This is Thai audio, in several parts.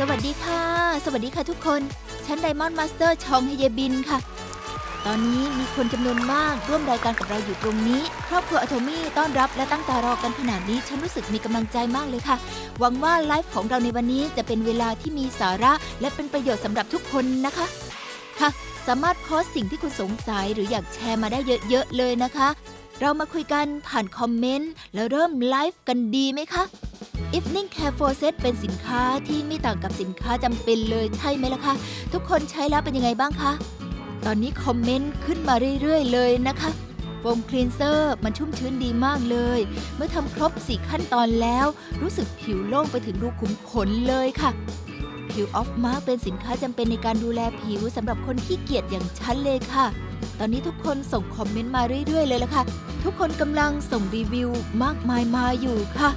สวัสดีค่ะ สวัสดีค่ะทุกคน ฉันไดมอนด์มาสเตอร์ชองเฮเยบินค่ะ ตอนนี้มีคนจำนวนมากร่วมรายการกับเราอยู่ตรงนี้ ครอบครัวอะโทมี่ต้อนรับและตั้งตารอกันขนาดนี้ ฉันรู้สึกมีกำลังใจมากเลยค่ะ หวังว่าไลฟ์ของเราในวันนี้จะเป็นเวลาที่มีสาระและเป็นประโยชน์สำหรับทุกคนนะคะ ค่ะ สามารถโพสต์สิ่งที่คุณสงสัยหรืออยากแชร์มาได้เยอะๆเลยนะคะ เรามาคุยกันผ่านคอมเมนต์ แล้วเริ่มไลฟ์กันดีไหมคะ Evening Care for Set เป็นสินค้าที่ไม่ต่างกับสินค้าจำเป็นเลยใช่ไหมล่ะคะ ทุกคนใช้แล้วเป็นยังไงบ้างคะ ตอนนี้คอมเมนต์ขึ้นมาเรื่อยๆ เลยนะคะโฟมคลีนเซอร์มันชุ่มชื้นดีมากเลย เมื่อทำครบ 4 ขั้นตอนแล้ว รู้สึกผิวโล่งไปถึงรูขุมขนเลยค่ะ ผิวออฟมาเป็นสินค้าจำเป็นในการดูแลผิวสำหรับคนขี้เกียจอย่างฉันเลยค่ะ ตอนนี้ทุกคนส่งคอมเมนต์มาเรื่อยๆ เลยละค่ะ ทุกคนกำลังส่งรีวิวมากมายมาอยู่ค่ะ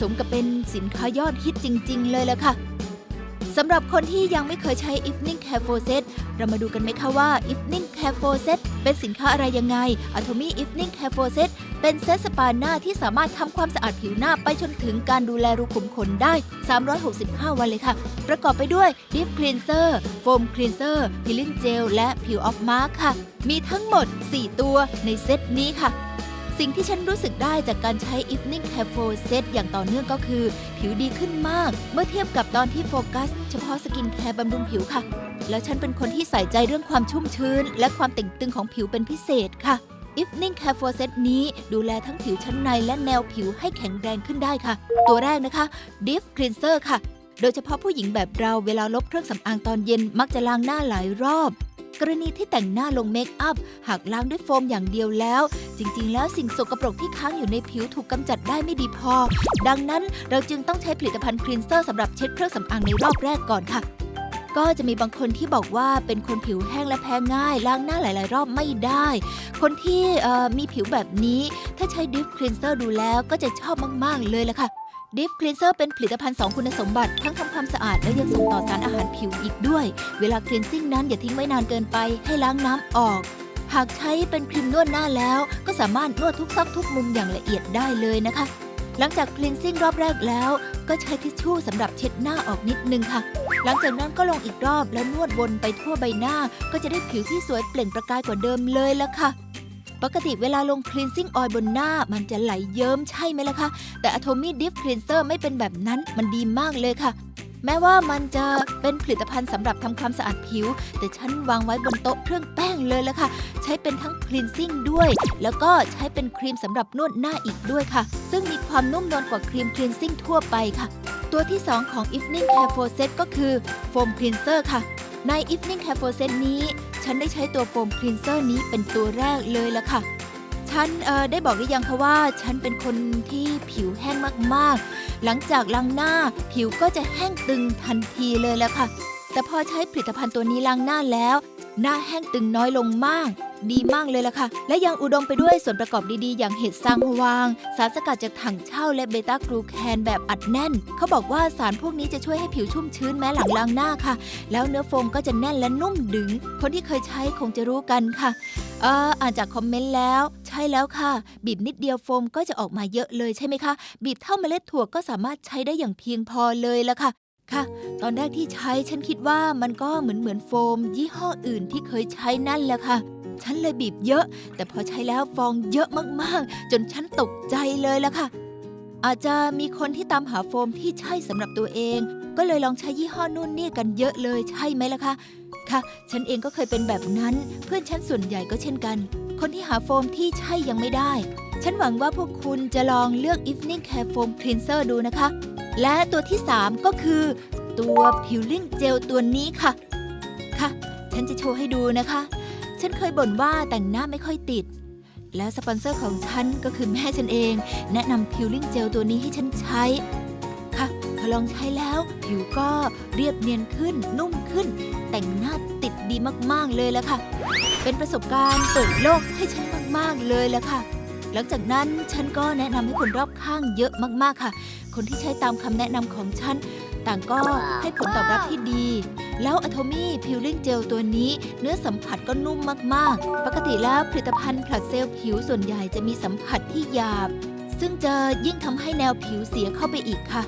สมกับเป็นสินค้ายอดฮิตจริง ๆ เลยละค่ะสำหรับคนที่ยังไม่เคยใช้ Evening Care for Set เรามาดูกันไหมคะว่า Evening Care for Set เป็นสินค้าอะไรยังไง Atomy Evening Care for Set เป็นเซตสปาหน้าที่สามารถทำความสะอาดผิวหน้าไปจนถึงการดูแลรูขุมขนได้ 365 วันเลยค่ะ ประกอบไปด้วย Deep Cleanser Foam Cleanser Peeling Gel และ Peel Off Mask ค่ะ มีทั้งหมด 4 ตัวในเซตนี้ค่ะสิ่งที่ฉันรู้สึกได้จากการใช้ Evening Care for Set อย่างต่อเนื่องก็คือ ผิวดีขึ้นมาก เมื่อเทียบกับตอนที่โฟกัส เฉพาะสกินแคร์บำรุงผิวค่ะ แล้วฉันเป็นคนที่ใส่ใจเรื่องความชุ่มชื้น และความเต่งตึงของผิวเป็นพิเศษค่ะ Evening Care for Set นี้ดูแลทั้งผิวชั้นในและแนวผิวให้แข็งแรงขึ้นได้ค่ะ ตัวแรกนะคะ Deep Cleanser ค่ะ โดยเฉพาะผู้หญิงแบบเราเวลาลบเครื่องสำอางตอนเย็นมักจะล้างหน้าหลายรอบ กรณีที่แต่งหน้าลงเมคอัพหากล้างด้วยโฟมอย่างเดียวแล้ว จริงๆ แล้วสิ่งสกปรกที่ค้างอยู่ในผิวถูกกำจัดได้ไม่ดีพอ ดังนั้นเราจึงต้องใช้ผลิตภัณฑ์คลีนเซอร์สำหรับเช็ดเครื่องสำอางในรอบแรกก่อนค่ะ ก็จะมีบางคนที่บอกว่าเป็นคนผิวแห้งและแพ้ง่าย ล้างหน้าหลาย ๆ รอบไม่ได้ คนที่มีผิวแบบนี้ ถ้าใช้ดิฟคลีนเซอร์ดูแล้วก็จะชอบมาก ๆ เลยละค่ะดิฟคลีนเซอร์เป็นผลิตภัณฑ์ 2 คุณสมบัติ ทั้งทำความสะอาดและยังส่งต่อสารอาหารผิวอีกด้วย เวลาคลีนซิ่งนั้นอย่าทิ้งไว้นานเกินไปให้ล้างน้ำออก หากใช้เป็นครีมนวดหน้าแล้ว ก็สามารถนวดทุกซอกทุกมุมอย่างละเอียดได้เลยนะคะ หลังจากคลีนซิ่งรอบแรกแล้ว ก็ใช้ทิชชู่สำหรับเช็ดหน้าออกนิดนึงค่ะ หลังจากนั้นก็ลงอีกรอบแล้วนวดวนไปทั่วใบหน้า ก็จะได้ผิวที่สวยเปล่งประกายกว่าเดิมเลยละค่ะ ปกติเวลาลงคลีนซิ่งออยบนหน้ามันจะไหลเยิ้มใช่ไหมล่ะคะ แต่ Atomy Deep Cleanser ไม่เป็นแบบนั้นมันดีมากเลยค่ะ แม้ว่ามันจะเป็นผลิตภัณฑ์สำหรับทำความสะอาดผิว แต่ฉันวางไว้บนโต๊ะเครื่องแป้งเลยละค่ะ ใช้เป็นทั้งคลีนซิ่งด้วย แล้วก็ใช้เป็นครีมสำหรับนวดหน้าอีกด้วยค่ะ ซึ่งมีความนุ่มนวลกว่าครีมคลีนซิ่งทั่วไปค่ะ ตัวที่ 2 ของ Evening Care for Set ก็คือ Foam Cleanser ค่ะใน Evening Care for Set นี้ ฉันได้ใช้ตัวโฟมคลีนเซอร์นี้เป็นตัวแรกเลยละค่ะ ฉันได้บอกหรือยังคะว่า ฉันเป็นคนที่ผิวแห้งมากๆ หลังจากล้างหน้าผิวก็จะแห้งตึงทันทีเลยและค่ะ แต่พอใช้ผลิตภัณฑ์ตัวนี้ล้างหน้าแล้ว หน้าแห้งตึงน้อยลงมาก ดีมากเลยล่ะค่ะ และยังอุดมไปด้วยส่วนประกอบดีๆ อย่างเห็ดซางฮวาง สารสกัดจากถังเช่าและเบต้ากรูแคนแบบอัดแน่น เขาบอกว่าสารพวกนี้จะช่วยให้ผิวชุ่มชื้นแม้หลังล้างหน้าค่ะ แล้วเนื้อโฟมก็จะแน่นและนุ่มดึง คนที่เคยใช้คงจะรู้กันค่ะ เอ่ออ่านจากคอมเมนต์แล้ว ใช่แล้วค่ะ บีบนิดเดียวโฟมก็จะออกมาเยอะเลยใช่ไหมคะ บีบเท่าเมล็ดถั่วก็สามารถใช้ได้อย่างเพียงพอเลยละค่ะค่ะ ตอนแรกที่ใช้ฉันคิดว่ามันก็เหมือนเหมือนโฟม ยี่ห้ออื่นที่เคยใช้นั่นแหละค่ะ ฉันเลยบีบเยอะ แต่พอใช้แล้วฟองเยอะมากๆ จนฉันตกใจเลยละค่ะ อาจจะมีคนที่ตามหาโฟมที่ใช่สำหรับตัวเอง ก็เลยลองใช้ยี่ห้อนู่นนี่กันเยอะเลยใช่ไหมล่ะคะ คะ ฉันเองก็เคยเป็นแบบนั้น เพื่อนฉันส่วนใหญ่ก็เช่นกัน คนที่หาโฟมที่ใช่ยังไม่ได้ ฉันหวังว่าพวกคุณจะลองเลือก Evening Care Foam Cleanser ดูนะคะ และตัวที่ 3 ก็คือ ตัว Peeling Gel ตัวนี้ค่ะ ค่ะ ฉันจะโชว์ให้ดูนะคะ ฉันเคยบ่นว่าแต่งหน้าไม่ค่อยติด และสปอนเซอร์ของฉันก็คือแม่ฉันเอง แนะนำ Peeling Gel ตัวนี้ให้ฉันใช้ ค่ะพอลองใช้แล้ว ผิวก็เรียบเนียนขึ้นนุ่มขึ้น แต่งหน้าติดดีมากๆเลยละค่ะ เป็นประสบการณ์เปิดโลกให้ฉันมากๆเลยละค่ะ หลังจากนั้นฉันก็แนะนำให้คนรอบข้างเยอะมากๆค่ะ คนที่ใช้ตามคำแนะนำของฉัน ต่างก็ให้ผลตอบรับที่ดี แล้ว Atomy Peeling Gel ตัวนี้ เนื้อสัมผัสก็นุ่มมากๆ ปกติแล้วผลิตภัณฑ์ผลัดเซลล์ผิวส่วนใหญ่จะมีสัมผัสที่หยาบ ซึ่งจะยิ่งทำให้แนวผิวเสียเข้าไปอีกค่ะ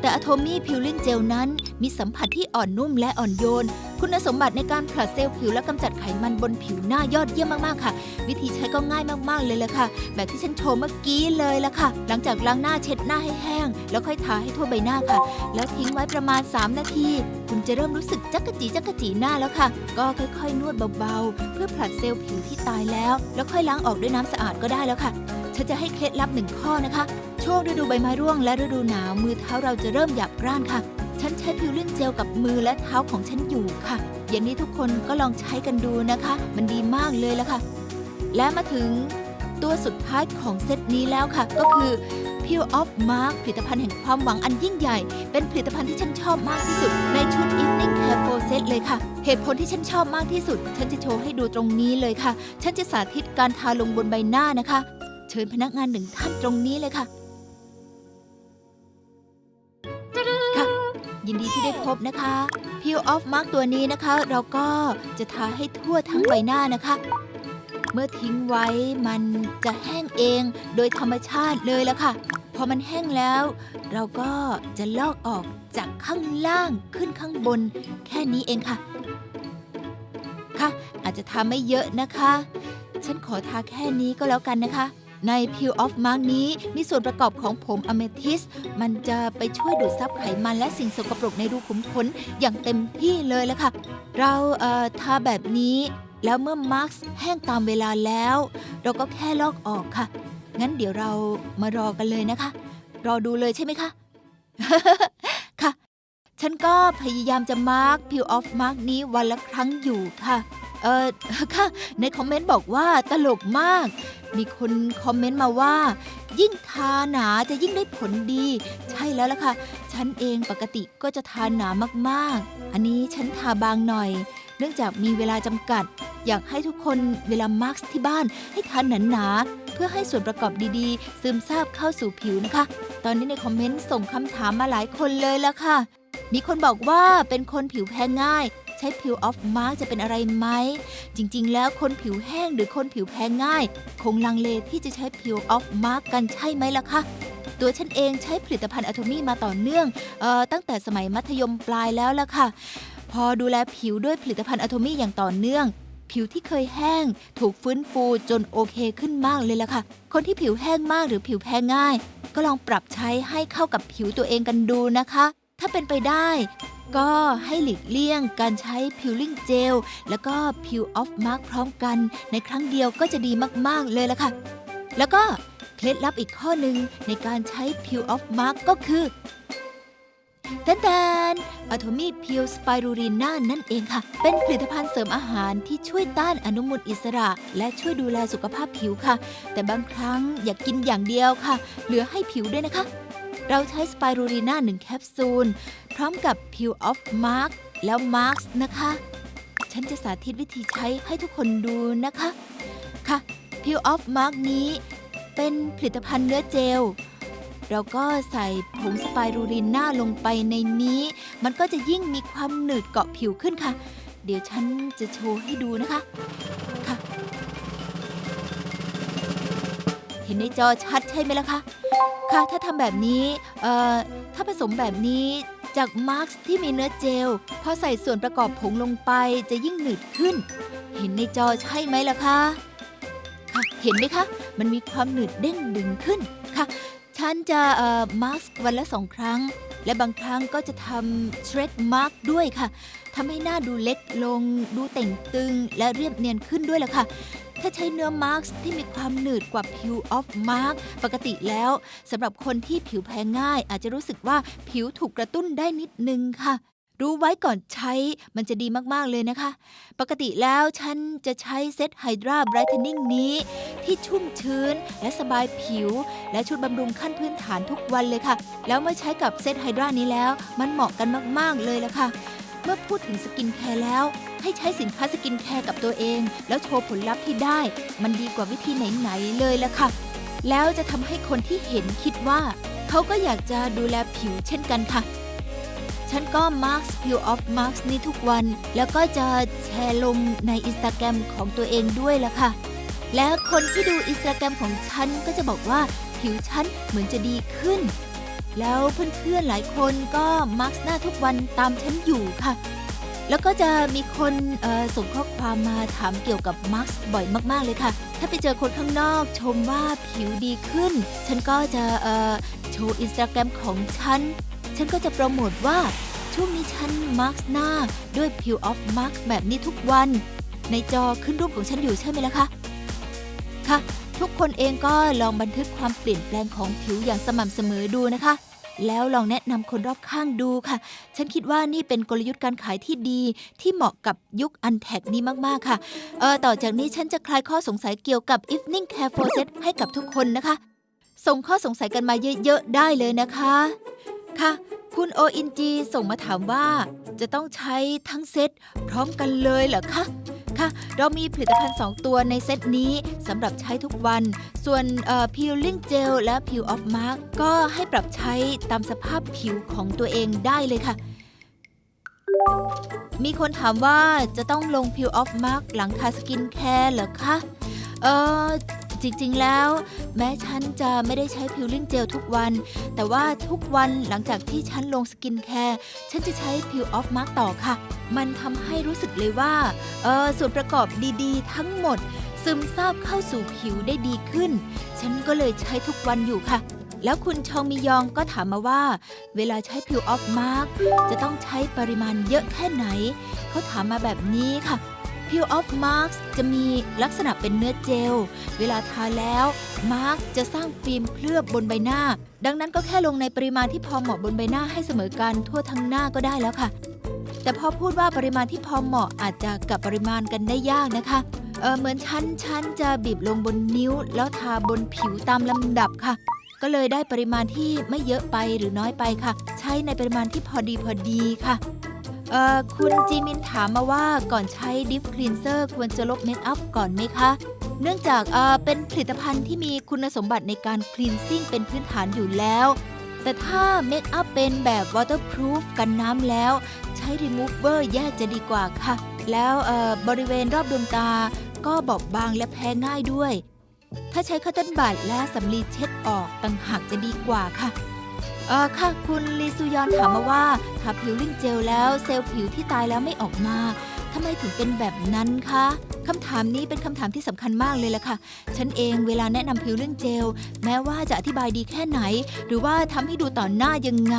แต่อะโทมี่พิลลิ่งเจลนั้นมีสัมผัสที่อ่อนนุ่มและอ่อนโยน คุณสมบัติในการผลัดเซลล์ผิวและกำจัดไขมันบนผิวหน้ายอดเยี่ยมมากๆค่ะ วิธีใช้ก็ง่ายมากๆเลยละค่ะ แบบที่ฉันโชว์เมื่อกี้เลยละค่ะ หลังจากล้างหน้าเช็ดหน้าให้แห้ง แล้วค่อยทาให้ทั่วใบหน้าค่ะ แล้วทิ้งไว้ประมาณ 3 นาที คุณจะเริ่มรู้สึกจักกะจีจักกะจีหน้าแล้วค่ะ ก็ค่อย ๆ นวดเบาๆ เพื่อผลัดเซลล์ผิวที่ตายแล้ว แล้วค่อยล้างออกด้วยน้ำสะอาดก็ได้แล้วค่ะ ฉันจะให้เคล็ดลับหนึ่งข้อนะคะ ช่วงฤดูใบไม้ร่วงและฤดูหนาวมือเท้าเราจะเริ่มหยาบกร้านค่ะ ฉันใช้พิวลิ่งเจลกับมือและเท้าของฉันอยู่ค่ะเย็นนี้ทุกคนก็ลองใช้กันดูนะคะ มันดีมากเลยละค่ะ และมาถึงตัวสุดท้ายของเซตนี้แล้วค่ะ ก็คือ Peel Off Mark ผลิตภัณฑ์แห่งความหวังอันยิ่งใหญ่ เป็นผลิตภัณฑ์ที่ฉันชอบมากที่สุด ในชุด Evening Care for Set เลยค่ะ เหตุผลที่ฉันชอบมากที่สุด ฉันจะโชว์ให้ดูตรงนี้เลยค่ะ ฉันจะสาธิตการทาลงบนใบหน้านะคะ เชิญพนักงานหนึ่งท่านตรงนี้เลยค่ะ ค่ะ ยินดีที่ได้พบนะคะ Peel Off Mark ตัวนี้นะคะ เราก็จะทาให้ทั่วทั้งใบหน้านะคะ เมื่อทิ้งไว้มันจะแห้งเองโดยธรรมชาติเลยละค่ะ พอมันแห้งแล้ว เราก็จะลอกออกจากข้างล่างขึ้นข้างบน แค่นี้เองค่ะค่ะอาจจะทาไม่เยอะนะคะ ฉันขอทาแค่นี้ก็แล้วกันนะคะ ใน Peel Off Mark นี้มีส่วนประกอบของผมอเมทิส มันจะไปช่วยดูดซับไขมันและสิ่งสกปรกในรูขุมขนอย่างเต็มที่เลยละค่ะ เราเอ่อทาแบบนี้แล้วเมื่อมาร์คแห้งตามเวลาแล้ว เราก็แค่ลอกออกค่ะ งั้นเดี๋ยวเรามารอกันเลยนะคะ รอดูเลยใช่ไหมคะ ค่ะ ฉันก็พยายามจะมาร์ค Peel Off Mark นี้วันละครั้งอยู่ค่ะ เออค่ะ ในคอมเมนต์บอกว่าตลกมาก มีคนคอมเมนต์มาว่า ยิ่งทาหนาจะยิ่งได้ผลดี ใช่แล้วล่ะค่ะ ฉันเองปกติก็จะทาหนามากๆ อันนี้ฉันทาบางหน่อย เนื่องจากมีเวลาจำกัด อยากให้ทุกคนเวลามาร์กที่บ้าน ให้ทานหนาๆเพื่อให้ส่วนประกอบดีๆ ซึมซาบเข้าสู่ผิวนะคะ ตอนนี้ในคอมเมนต์ส่งคำถามมาหลายคนเลยละค่ะ มีคนบอกว่าเป็นคนผิวแพ้ง่าย ใช้ผิวออฟมาร์กจะเป็นอะไรไหม จริงๆ แล้วคนผิวแห้งหรือคนผิวแพ้ง่าย คงลังเลที่จะใช้ผิวออฟมาร์กกันใช่ไหมล่ะคะตัวฉันเองใช้ผลิตภัณฑ์อะโทมี่มาต่อเนื่องออตั้งแต่สมัยมัธยมปลายแล้วล่ะค่ะ พอดูแลผิวด้วยผลิตภัณฑ์อะโทมี่อย่างต่อเนื่อง ผิวที่เคยแห้ง ถูกฟื้นฟูจนโอเคขึ้นมากเลยล่ะค่ะ คนที่ผิวแห้งมากหรือผิวแพ้ง่าย ก็ลองปรับใช้ให้เข้ากับผิวตัวเองกันดูนะคะ ถ้าเป็นไปได้ ก็ให้หลีกเลี่ยงการใช้พิวลิ่งเจลแล้วก็พิวออฟมาร์กพร้อมกัน ในครั้งเดียวก็จะดีมากๆเลยละค่ะ แล้วก็เคล็ดลับอีกข้อหนึ่งในการใช้พิวออฟมาร์กก็คือแตนแตนอะโทมี่พิวสไปรูริน่านั่นเองค่ะ เป็นผลิตภัณฑ์เสริมอาหารที่ช่วยต้านอนุมูลอิสระ และช่วยดูแลสุขภาพผิวค่ะ แต่บางครั้งอย่ากกินอย่างเดียวค่ะ เหลือให้ผิวด้วยนะคะ เราใช้สไปรูริน่า1แคปซูล พร้อมกับ Peel Off Mark แล้ว Marks นะคะ ฉันจะสาธิตวิธีใช้ให้ทุกคนดูนะคะ ค่ะ Peel Off Mark นี้เป็นผลิตภัณฑ์เนื้อเจล เราก็ใส่ผงสไปรูริน่าลงไปในนี้ มันก็จะยิ่งมีความหนืดเกาะผิวขึ้นค่ะ เดี๋ยวฉันจะโชว์ให้ดูนะคะ เห็นในจอชัดใช่ไหมล่ะคะ ค่ะ ถ้าทำแบบนี้ เอ่อ ถ้าผสมแบบนี้จากมาร์กที่มีเนื้อเจล พอใส่ส่วนประกอบผงลงไปจะยิ่งหนืดขึ้น เห็นในจอใช่ไหมล่ะคะ ค่ะ เห็นไหมคะ มันมีความหนืดเด้งดึงขึ้น ค่ะ ฉันจะเอ่อมาร์กวันละสองครั้ง และบางครั้งก็จะทำเทรดมาร์กด้วยค่ะทำให้หน้าดูเล็กลง ดูเต่งตึงและเรียบเนียนขึ้นด้วยล่ะค่ะ ถ้าใช้เนื้อมาร์กที่มีความหนืดกว่าผิวออฟมาร์กปกติแล้วสำหรับคนที่ผิวแพ้ง่าย อาจจะรู้สึกว่าผิวถูกกระตุ้นได้นิดนึงค่ะ รู้ไว้ก่อนใช้มันจะดีมาก ๆ เลยนะคะ ปกติแล้วฉันจะใช้เซตไฮดราไบรท์เทนนิ่งนี้ ที่ชุ่มชื้นและสบายผิว และชุดบำรุงขั้นพื้นฐานทุกวันเลยค่ะ แล้วเมื่อใช้กับเซตไฮดรานี้แล้ว มันเหมาะกันมากๆเลยละค่ะเมื่อพูดถึงสกินแคร์แล้ว ให้ใช้สินค้าสกินแคร์กับตัวเอง แล้วโชว์ผลลัพธ์ที่ได้ มันดีกว่าวิธีไหนๆเลยละค่ะ แล้วจะทำให้คนที่เห็นคิดว่า เขาก็อยากจะดูแลผิวเช่นกันค่ะ ฉันก็ Marks Peel of Marks นี้ทุกวัน แล้วก็จะแชร์ลงในอินสตาแกรมของตัวเองด้วยละค่ะ และคนที่ดูอินสตาแกรมของฉันก็จะบอกว่าผิวฉันเหมือนจะดีขึ้น แล้วเพื่อนๆหลายคนก็มาร์กหน้าทุกวันตามฉันอยู่ค่ะ แล้วก็จะมีคนส่งข้อความมาถามเกี่ยวกับมาร์กบ่อยมาก ๆ เลยค่ะ ถ้าไปเจอคนข้างนอกชมว่าผิวดีขึ้น ฉันก็จะโชว์อินสตาแกรมของฉัน ฉันก็จะโปรโมทว่าช่วงนี้ฉันมาร์กหน้าด้วยผิวออฟมาร์กแบบนี้ทุกวัน ในจอขึ้นรูปของฉันอยู่ใช่ไหมล่ะคะ ค่ะ ทุกคนเองก็ลองบันทึกความเปลี่ยนแปลงของผิวอย่างสม่ำเสมอดูนะคะ แล้วลองแนะนำคนรอบข้างดูค่ะ ฉันคิดว่านี่เป็นกลยุทธ์การขายที่ดี ที่เหมาะกับยุคอันแท็กนี้มากๆค่ะเออต่อจากนี้ฉันจะคลายข้อสงสัยเกี่ยวกับ evening care for set ให้กับทุกคนนะคะ ส่งข้อสงสัยกันมาเยอะๆได้เลยนะคะ ค่ะ คุณโออินจีส่งมาถามว่า จะต้องใช้ทั้งเซตพร้อมกันเลยเหรอคะ ค่ะเรามีผลิตภัณฑ์ 2 ตัวในเซตนี้สำหรับใช้ทุกวัน ส่วนพิลลิ่งเจลและพิลออฟมาร์ก็ให้ปรับใช้ตามสภาพผิวของตัวเองได้เลยค่ะ มีคนถามว่าจะต้องลงพิลออฟมาร์หลังทาสกินแคร์เหรอคะ เออ จริงๆ แล้ว แม้ฉันจะไม่ได้ใช้ peeling gel ทุกวัน แต่ว่าทุกวันหลังจากที่ฉันลงสกินแคร์ฉันจะใช้ peel off mark ต่อค่ะ มันทำให้รู้สึกเลยว่าเออส่วนประกอบดีๆ ทั้งหมด ซึมซาบเข้าสู่ผิวได้ดีขึ้น ฉันก็เลยใช้ทุกวันอยู่ค่ะแล้วคุณชองมิยองก็ถามมาว่า เวลาใช้ผิวออฟมาร์กจะต้องใช้ปริมาณเยอะแค่ไหน เขาถามมาแบบนี้ค่ะ ผิวออฟมาร์กจะมีลักษณะเป็นเนื้อเจล เวลาทาแล้ว มาร์กจะสร้างฟิล์มเคลือบบนใบหน้า ดังนั้นก็แค่ลงในปริมาณที่พอเหมาะบนใบหน้าให้เสมอกันทั่วทั้งหน้าก็ได้แล้วค่ะ แต่พอพูดว่าปริมาณที่พอเหมาะอาจจะกับปริมาณกันได้ยากนะคะเออเหมือนฉันฉันจะบีบลงบนนิ้ว แล้วทาบนผิวตามลำดับค่ะก็เลยได้ปริมาณที่ไม่เยอะไปหรือน้อยไปค่ะ ใช้ในปริมาณที่พอดีพอดีค่ะ เอ่อคุณจีมินถามมาว่าก่อนใช้ดิฟคลีนเซอร์ควรจะลบเมคอัพก่อนไหมคะ เนื่องจากเอ่อเป็นผลิตภัณฑ์ที่มีคุณสมบัติในการคลีนซิ่งเป็นพื้นฐานอยู่แล้ว แต่ถ้าเมคอัพเป็นแบบ waterproof กันน้ำแล้ว ใช้ remover แยกจะดีกว่าค่ะ แล้วเอ่อบริเวณรอบดวงตา ก็บอบบางและแพ้ง่ายด้วย ถ้าใช้คัตเติ้ลบัดและสำลีเช็ดออกต่างหากจะดีกว่าค่ะ เออค่ะคุณลีซูยอนถามมาว่าทาผิวลิ่งเจลแล้วเซลล์ผิวที่ตายแล้วไม่ออกมาทำไมถึงเป็นแบบนั้นคะคำถามนี้เป็นคำถามที่สำคัญมากเลยล่ะค่ะ ฉันเองเวลาแนะนำผิวเรื่องเจล แม้ว่าจะอธิบายดีแค่ไหน หรือว่าทำให้ดูต่อหน้ายังไง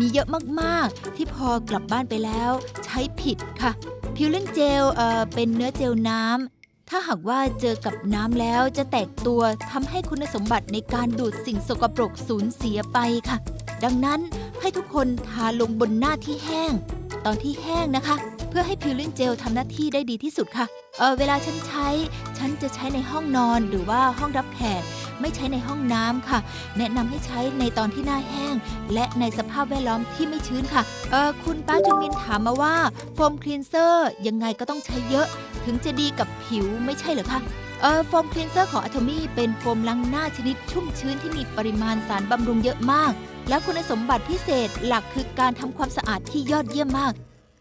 มีเยอะมากๆ ที่พอกลับบ้านไปแล้ว ใช้ผิดค่ะ ผิวเรื่องเจลเอ่อเป็นเนื้อเจลน้ำ ถ้าหากว่าเจอกับน้ำแล้วจะแตกตัวทำให้คุณสมบัติในการดูดสิ่งสกปรกสูญเสียไปค่ะ ดังนั้นให้ทุกคนทาลงบนหน้าที่แห้ง ตอนที่แห้งนะคะ เพื่อให้พิวลิ่งเจลทำหน้าที่ได้ดีที่สุดค่ะเออเวลาฉันใช้ ฉันจะใช้ในห้องนอนหรือว่าห้องรับแขกไม่ใช้ในห้องน้ำค่ะ แนะนำให้ใช้ในตอนที่หน้าแห้ง และในสภาพแวดล้อมที่ไม่ชื้นค่ะเออคุณป้าจุนมินถามมาว่าโฟมคลีนเซอร์ยังไงก็ต้องใช้เยอะ ถึงจะดีกับผิวไม่ใช่เหรอคะเออโฟมคลีนเซอร์ของ Atomy เป็นโฟมล้างหน้าชนิดชุ่มชื้นที่มีปริมาณสารบำรุงเยอะมาก และคุณสมบัติพิเศษหลักคือการทำความสะอาดที่ยอดเยี่ยมมาก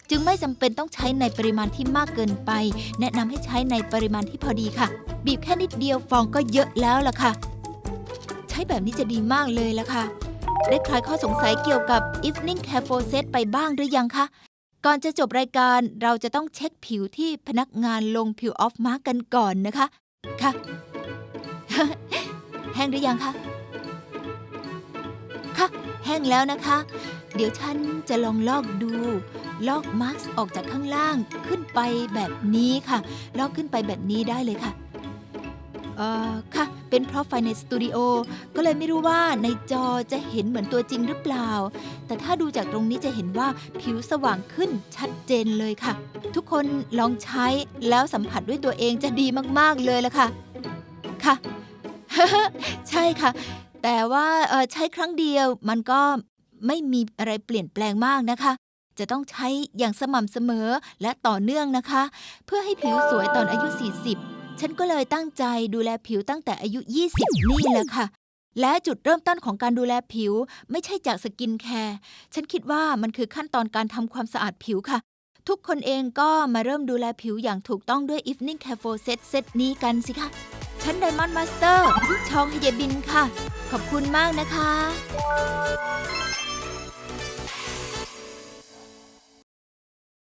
จึงไม่จำเป็นต้องใช้ในปริมาณที่มากเกินไป แนะนำให้ใช้ในปริมาณที่พอดีค่ะ บีบแค่นิดเดียวฟองก็เยอะแล้วล่ะค่ะ ใช้แบบนี้จะดีมากเลยล่ะค่ะ ได้คลายข้อสงสัยเกี่ยวกับ evening care for set ไปบ้างหรือยังคะ ก่อนจะจบรายการเราจะต้องเช็คผิวที่พนักงานลงผิวออฟมาร์กกันก่อนนะคะ ค่ะ แห้งหรือยังคะ ค่ะ แห้งแล้วนะคะ เดี๋ยวฉันจะลองลอกดู ลอกมาร์กออกจากข้างล่างขึ้นไปแบบนี้ค่ะ ลอกขึ้นไปแบบนี้ได้เลยค่ะ เอ่อ ค่ะ เป็นเพราะไฟในสตูดิโอก็เลยไม่รู้ว่าในจอจะเห็นเหมือนตัวจริงหรือเปล่า แต่ถ้าดูจากตรงนี้จะเห็นว่าผิวสว่างขึ้นชัดเจนเลยค่ะ ทุกคนลองใช้แล้วสัมผัสด้วยตัวเองจะดีมากๆเลยละค่ะ ค่ะ ใช่ค่ะ แต่ว่าใช้ครั้งเดียวมันก็ไม่มีอะไรเปลี่ยนแปลงมากนะคะจะต้องใช้อย่างสม่ำเสมอและต่อเนื่องนะคะ เพื่อให้ผิวสวยตอนอายุ 40 ฉันก็เลยตั้งใจดูแลผิวตั้งแต่อายุ 20 นี่แหละค่ะ และจุดเริ่มต้นของการดูแลผิวไม่ใช่จากสกินแคร์ ฉันคิดว่ามันคือขั้นตอนการทำความสะอาดผิวค่ะ ทุกคนเองก็มาเริ่มดูแลผิวอย่างถูกต้องด้วย Evening Care for Set เซตนี้กันสิคะฉันไดมอนด์มาสเตอร์ชองฮเยบินค่ะ ขอบคุณมากนะคะ